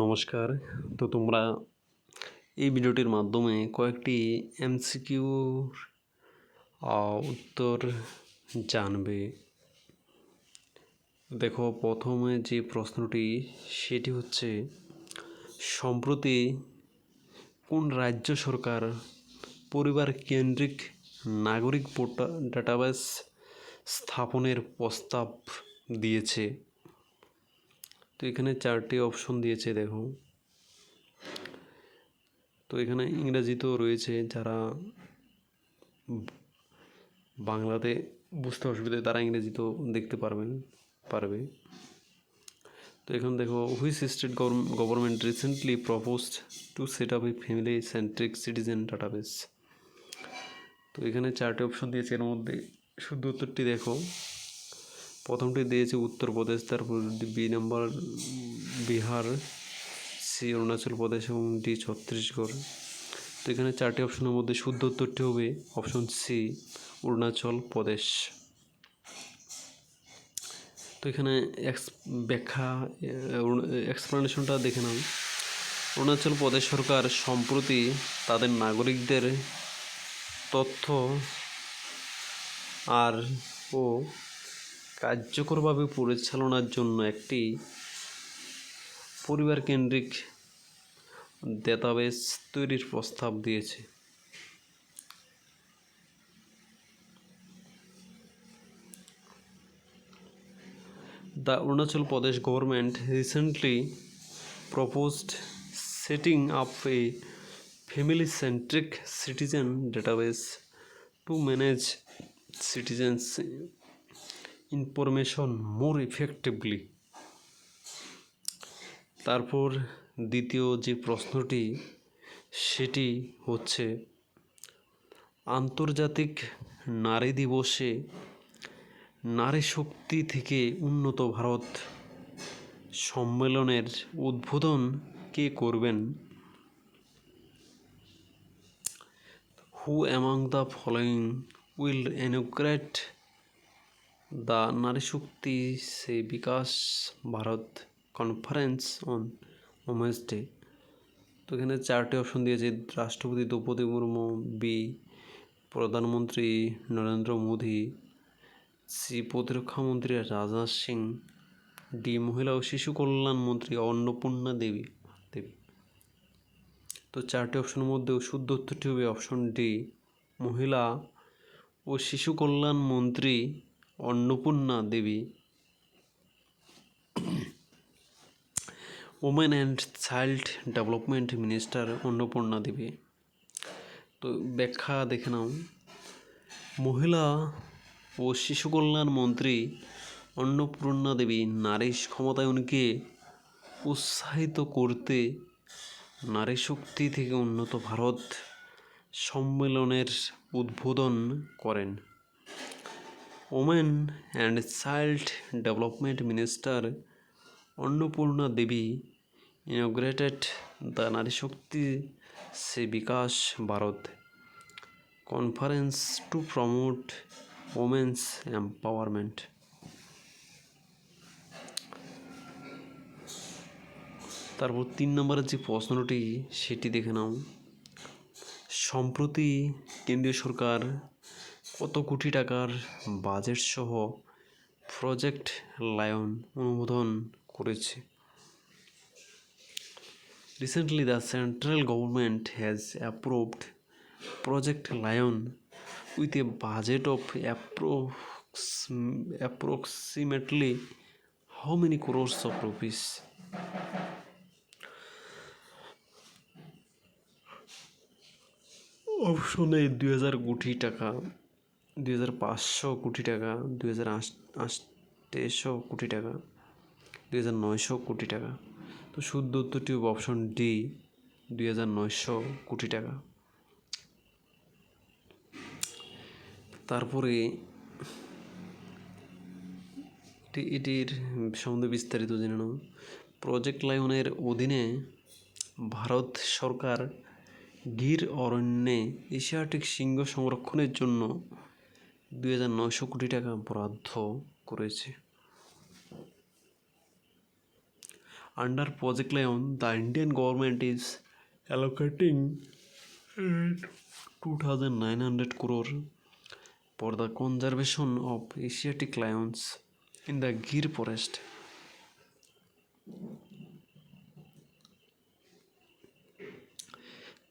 নমস্কার। তো তোমরা এই ভিডিওটির মাধ্যমে কয়েকটি এমসিকিউর উত্তর জানবে। দেখো, প্রথমে যে প্রশ্নটি, সেটি হচ্ছে, সম্প্রতি কোন রাজ্য সরকার পরিবার কেন্দ্রিক নাগরিক পোর্টা ডাটাবেস স্থাপনের প্রস্তাব দিয়েছে? তো এখানে চারটি অপশন দিয়েছে, দেখো। তো এখানে ইংরাজিতেও রয়েছে, যারা বাংলাতে বুঝতে অসুবিধা তারা ইংরেজিতেও দেখতে পারবেন, পারবে। তো এখন দেখো which state government recently proposed to set up a family centric citizen database তো এখানে চারটে অপশন দিয়েছে, এর মধ্যে শুদ্ধ উত্তরটি দেখো। প্রথমটি দিয়েছে উত্তরপ্রদেশ, তারপর বি নম্বর বিহার, সি অরুণাচল প্রদেশ এবং ডি ছত্তিশগড়। তো এখানে চারটি অপশনের মধ্যে শুদ্ধ উত্তরটি হবে অপশন সি, অরুণাচল প্রদেশ। তো এখানে এক্স ব্যাখ্যা এক্সপ্লেনেশনটা দেখে নাও। অরুণাচল প্রদেশ সরকার সম্প্রতি তাদের নাগরিকদের তথ্য আর ও কার্যকরভাবে পরিচালনার জন্য একটি পরিবার কেন্দ্রিক ডেটাবেস তৈরির প্রস্তাব দিয়েছে The Arunachal Pradesh government recently proposed setting up a family centric citizen database to manage citizens' information more effectively তারপর দ্বিতীয় যে প্রশ্নটি, সেটি হচ্ছে, আন্তর্জাতিক নারী দিবসে নারী শক্তি থেকে উন্নত ভারত সম্মেলনের উদ্বোধন কে করবেন? Who among the following will inaugurate the Nari Shakti Se Vikas Bharat conference on women's day তো এখানে চারটি অপশন দিয়েছে। রাষ্ট্রপতি দ্রৌপদী মুর্মু বি প্রধানমন্ত্রী নরেন্দ্র মোদী সি প্রতিরক্ষামন্ত্রী রাজনাথ সিং ডি মহিলা ও শিশু কল্যাণ মন্ত্রী অন্নপূর্ণা দেবী। দেবী। তো চারটি অপশনের মধ্যে শুদ্ধ উত্তরটি হবে অপশন ডি মহিলা ও শিশু কল্যাণ মন্ত্রী Annapurna Devi women and child development minister Annapurna Devi. তো ব্যাখ্যা দেখে নাও। মহিলা ও শিশু কল্যাণ মন্ত্রী অন্নপূর্ণা দেবী নারী ক্ষমতায়নকে উৎসাহিত করতে নারী শক্তি থেকে উন্নত ভারত সম্মেলনের উদ্বোধন করেন। Women and child development minister Annapurna Devi inaugurated the Nari Shakti Se Vikas Bharat conference to promote women's empowerment তারপর তিন নম্বরের যে প্রশ্নটি, সেটি দেখে নাও। সম্প্রতি কেন্দ্রীয় সরকার কত কোটি টাকার বাজেট সহ প্রজেক্ট লায়ন অনুমোদন করেছে। Recently the central government has approved project lion with a budget of approx approximately how many crores of rupees? অপশনে দুই হাজার কোটি টাকা। দুই হাজার পাঁচশো কোটি টাকা, দুই হাজার আটশো কোটি টাকা, দুই হাজার নয়শো কোটি টাকা। তো শুদ্ধ উত্তরটি হবে অপশন ডি দুই হাজার নয়শো কোটি টাকা। তারপরে এটির সম্বন্ধে বিস্তারিত জেনে নাও। প্রজেক্ট লায়নের অধীনে ভারত সরকার গির অরণ্যে এশিয়াটিক সিংহ সংরক্ষণের জন্য দুই হাজার নয়শো কোটি টাকা বরাদ্দ করেছে Under Project Lion, the Indian government is allocating uh, 2,900 crore for the conservation of Asiatic lions in the Gir forest.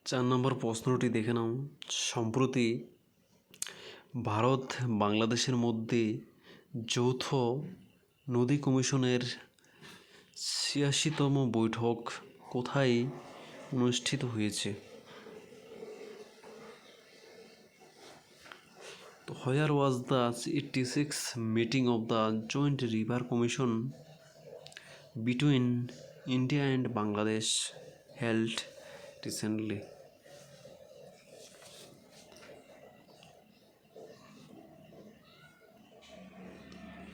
চার নম্বর প্রশ্নটি দেখে নাও সম্প্রতি ভারত বাংলাদেশের মধ্যে যৌথ নদী কমিশনের ছিয়াশিতম বৈঠক কোথায় অনুষ্ঠিত হয়েছে? Where was the eighty six meeting of the joint river commission between India and Bangladesh held recently.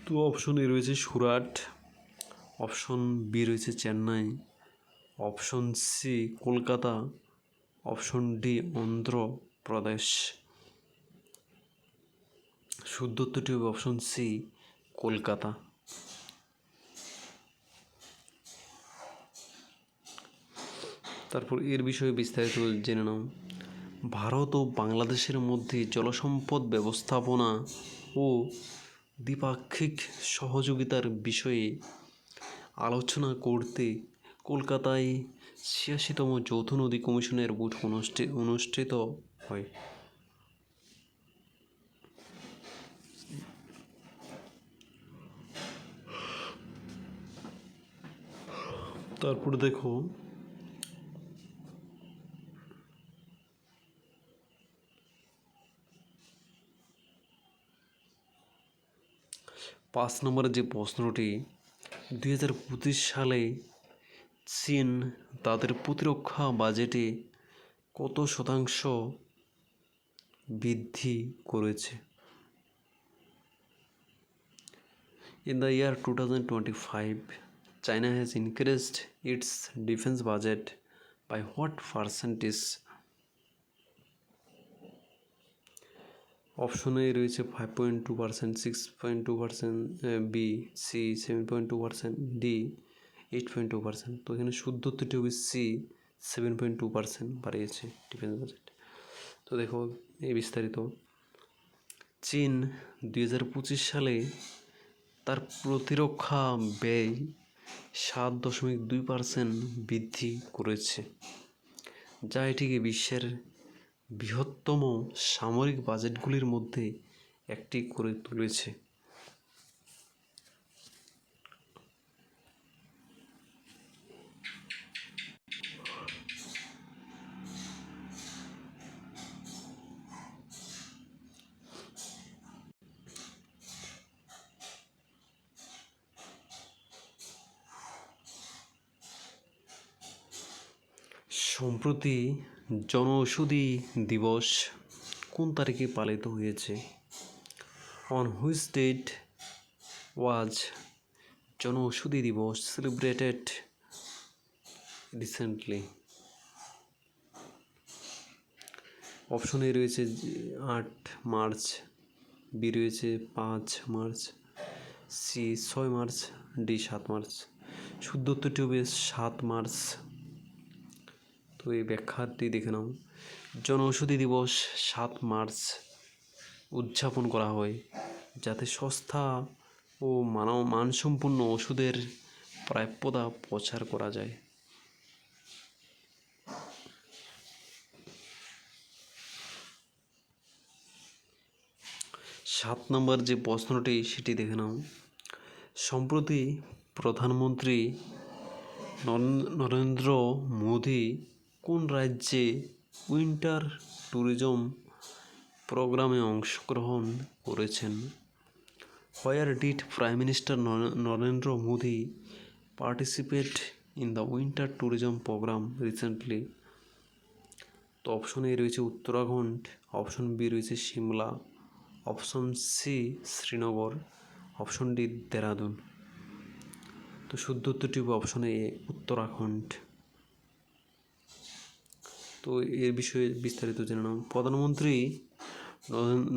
তো অপশন এ রয়েছে সুরাট অপশন বি রয়েছে Chennai option C Kolkata option D Andhra Pradesh. শুদ্ধ হবে অপশন সি কলকাতা। তারপর এর বিষয়ে বিস্তারিত জেনে নাও। ভারত ও বাংলাদেশের মধ্যে জলসম্পদ ব্যবস্থাপনা ও দ্বিপাক্ষিক সহযোগিতার বিষয়ে আলোচনা করতে কলকাতায় ছিয়াশিতম যৌথ নদী কমিশনের বৈঠক অনুষ্ঠি- অনুষ্ঠিত হয়। তারপর দেখো পাঁচ নম্বরের যে প্রশ্নটি দু হাজার পঁচিশ সালে চীন তাদের প্রতিরক্ষা বাজেটে কত শতাংশ বৃদ্ধি করেছে? In the year two thousand twenty five China has increased its defence budget by what percentage option রয়েছে five point two percent six point two percent B C seven point two percent D eight point two percent তো এখানে শুদ্ধ উত্তরটি হবে C seven point two percent বাড়িয়েছে defence budget তো দেখো এই বিস্তারিত। চীন দুই হাজার পঁচিশ সালে তার প্রতিরক্ষা ব্যয় সাত দশমিক দুই পার্সেন্ট বৃদ্ধি করেছে। যা এটিকে বিশ্বের বৃহত্তম সামরিক বাজেটগুলির মধ্যে একটি করে তুলেছে। সম্প্রতি জনঔষধি দিবস কোন তারিখে পালিত হয়েছে? অন হুইচ ডেট ওয়াজ জনঔষধি দিবস সেলিব্রেটেড রিসেন্টলি অপশন রয়েছে আট মার্চ বি রয়েছে পাঁচ মার্চ সি ছয় মার্চ ডি সাত মার্চ। শুদ্ধ উত্তরটি হবে সাত মার্চ। এই ব্যাখ্যাটি দেখে নাও। জনঔষধি দিবস সাত মার্চ উদযাপন করা হয়, যাতে সস্তা ও মানব মানসম্পন্ন ওষুধের প্রাপ্যতা প্রচার করা যায়। সাত নম্বর যে প্রশ্নটি, সেটি দেখে নাও। সম্প্রতি প্রধানমন্ত্রী নরেন- নরেন্দ্র মোদী কোন রাজ্যে উইন্টার ট্যুরিজম প্রোগ্রামে অংশগ্রহণ করেছেন? Where did prime minister Narendra Modi participate in the winter tourism program recently? তো অপশন এ রয়েছে উত্তরাখণ্ড, অপশন বি রয়েছে Shimla, option C Srinagar, option D Dehradun. তো শুদ্ধ উত্তরটি অপশন এ, উত্তরাখণ্ড। তো এর বিষয়ে বিস্তারিত জেনে নাও। প্রধানমন্ত্রী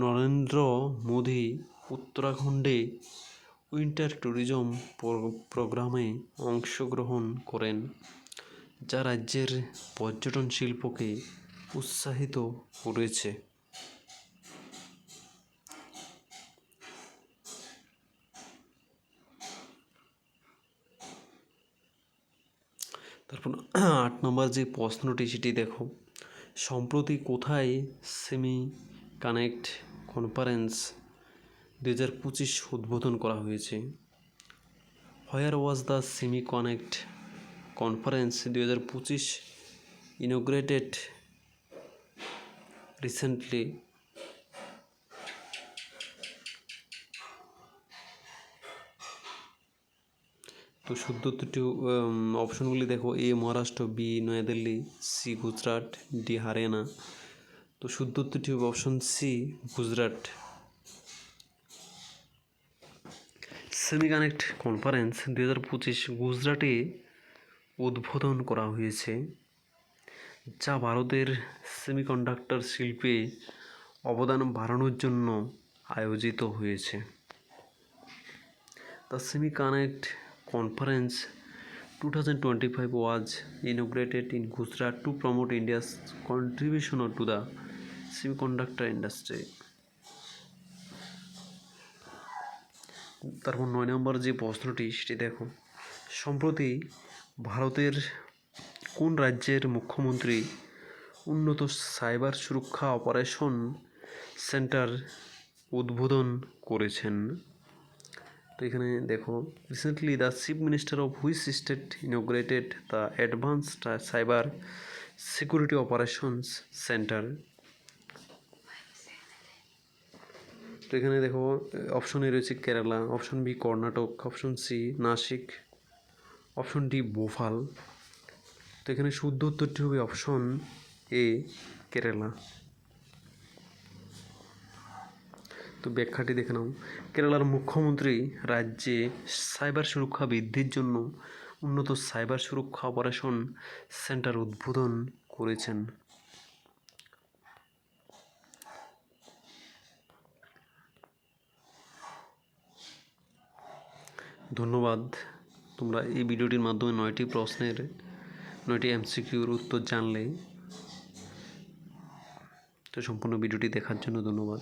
নরেন্দ্র মোদি উত্তরাখণ্ডে উইন্টার ট্যুরিজম প্রোগ্রামে অংশগ্রহণ করেন, যা রাজ্যের পর্যটন শিল্পকে উৎসাহিত করেছে। তারপর আট নম্বর যে প্রশ্নটি, সেটি দেখো। সম্প্রতি কোথায় সেমি কানেক্ট কনফারেন্স দু হাজার পঁচিশ উদ্বোধন করা হয়েছে? Where was the semi connect conference দু হাজার পঁচিশ ইনোগ্রেটেড রিসেন্টলি তো শুদ্ধ দুটি অপশনগুলি দেখো, এ Maharashtra, B New Delhi, C Gujarat, D Haryana. তো শুদ্ধ হবে option C Gujarat. Semi connect conference দু হাজার পঁচিশ গুজরাটে উদ্বোধন করা হয়েছে, যা ভারতের সেমিকন্ডাক্টর শিল্পে অবদান বাড়ানোর জন্য আয়োজিত হয়েছে। The semi connect conference 2025 was inaugurated in Gujarat to promote India's contribution to the semiconductor industry. তারপর নয় নম্বর যে প্রশ্নটি সেটি দেখো সম্প্রতি ভারতের কোন রাজ্যের মুখ্যমন্ত্রী উন্নত সাইবার সুরক্ষা অপারেশন সেন্টার উদ্বোধন করেছেন তো এখানে দেখো recently the chief minister of which state inaugurated the advanced cyber security operations centre তো এখানে দেখো অপশন এ রয়েছে Kerala option B Karnataka option C Nashik option D Bhopal তো এখানে শুদ্ধ উত্তরটি হবে অপশন এ কেরালা তো ব্যাখ্যাটি দেখে নাও। কেরালার মুখ্যমন্ত্রী রাজ্যে সাইবার সুরক্ষা বৃদ্ধির জন্য উন্নত সাইবার সুরক্ষা অপারেশন সেন্টার উদ্বোধন করেছেন। ধন্যবাদ। তোমরা এই ভিডিওটির মাধ্যমে নয়টি প্রশ্নের, নয়টি এমসিকিউর উত্তর জানলে। তো সম্পূর্ণ ভিডিওটি দেখার জন্য ধন্যবাদ।